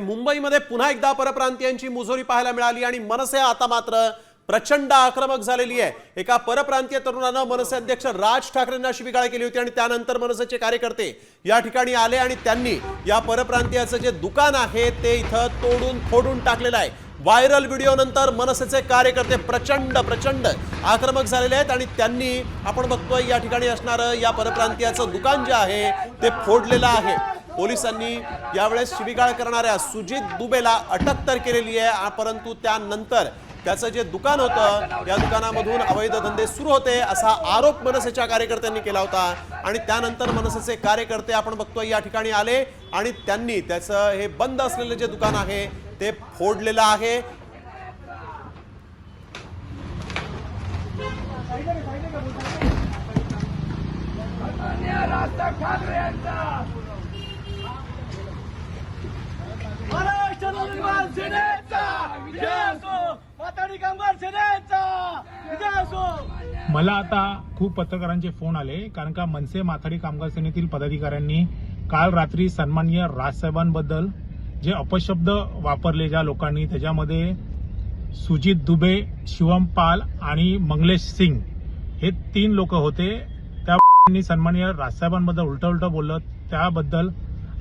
मुंबईमध्ये पुन्हा एकदा परप्रांतीयांची मुजोरी पाहायला मिळाली आणि मनसे आता मात्र प्रचंड आक्रमक झालेली आहे. एका परप्रांतीय तरुणानं मनसे अध्यक्ष राज ठाकरेंना शिवीगाळ केली होती आणि त्यानंतर मनसेचे कार्यकर्ते या ठिकाणी आले आणि त्यांनी या परप्रांतीयाचं जे दुकान आहे ते इथं तोडून फोडून टाकलेलं आहे. व्हायरल व्हिडिओ नंतर मनसेचे कार्यकर्ते प्रचंड प्रचंड आक्रमक झालेले आहेत आणि त्यांनी आपण बघतोय या ठिकाणी असणारं या परप्रांतीयाचं दुकान जे आहे ते फोडलेलं आहे. पोलिसांनी यावेळेस शिबिगाळ करणाऱ्या सुजित दुबेला अटक तर केलेली आहे परंतु त्यानंतर त्याचं जे दुकान होतं या दुकानामधून अवैध धंदे सुरू होते असा आरोप मनसेच्या कार्यकर्त्यांनी केला होता. आणि त्यानंतर मनसेचे कार्यकर्ते आपण बघतोय या ठिकाणी आले आणि त्यांनी त्याचं हे बंद असलेलं जे दुकान आहे ते फोडलेलं आहे. महाराष्ट्र मला आता खूप पत्रकारांचे फोन आले कारण का मनसे माथाडी कामगार सेनेतील पदाधिकाऱ्यांनी काल रात्री सन्माननीय राजसाहेबांबद्दल जे अपशब्द वापरले ज्या लोकांनी त्याच्यामध्ये सुजित दुबे शिवम पाल आणि मंगलेश सिंग हे तीन लोक होते. त्या सन्माननीय राजसाहेबांबद्दल उलट उलट बोललं. त्याबद्दल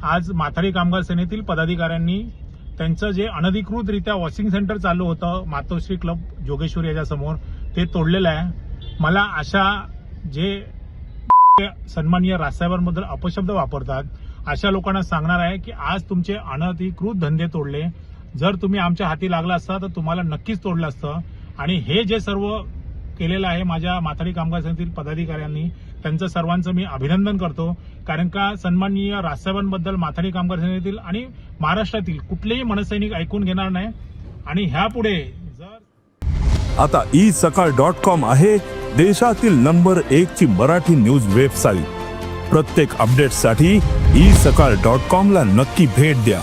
आज माथाडी कामगार सेनेतील पदाधिकाऱ्यांनी त्यांचं जे अनधिकृतरित्या वॉशिंग सेंटर चालू होतं मातोश्री क्लब जोगेश्वरी याच्यासमोर ते तोडलेलं आहे. मला अशा जे सन्माननीय राजसाहेबांबद्दल अपशब्द वापरतात अशा लोकांना सांगणार आहे की आज तुमचे अनधिकृत धंदे तोडले. जर तुम्ही आमच्या हाती लागला असता तर तुम्हाला नक्कीच तोडलं असतं. आणि हे जे सर्व केलेलं आहे. माझ्या माथाडी कामगार समितीतील पदाधिकाऱ्यांनी त्यांचं सर्वांचं मी अभिनंदन करतो. कारण का सन्माननीय राजसाहेबांबद्दल माथाडी कामगार समितीतील आणि महाराष्ट्रातील कुठलेही मनसैनिक ऐकून घेणार नाही. आणि ह्यापुढे जर आता ई सकाळ डॉट कॉम आहे देशातील नंबर एक ची मराठी न्यूज वेबसाईट. प्रत्येक अपडेटसाठी ई सकाळ डॉट कॉम ला नक्की भेट द्या.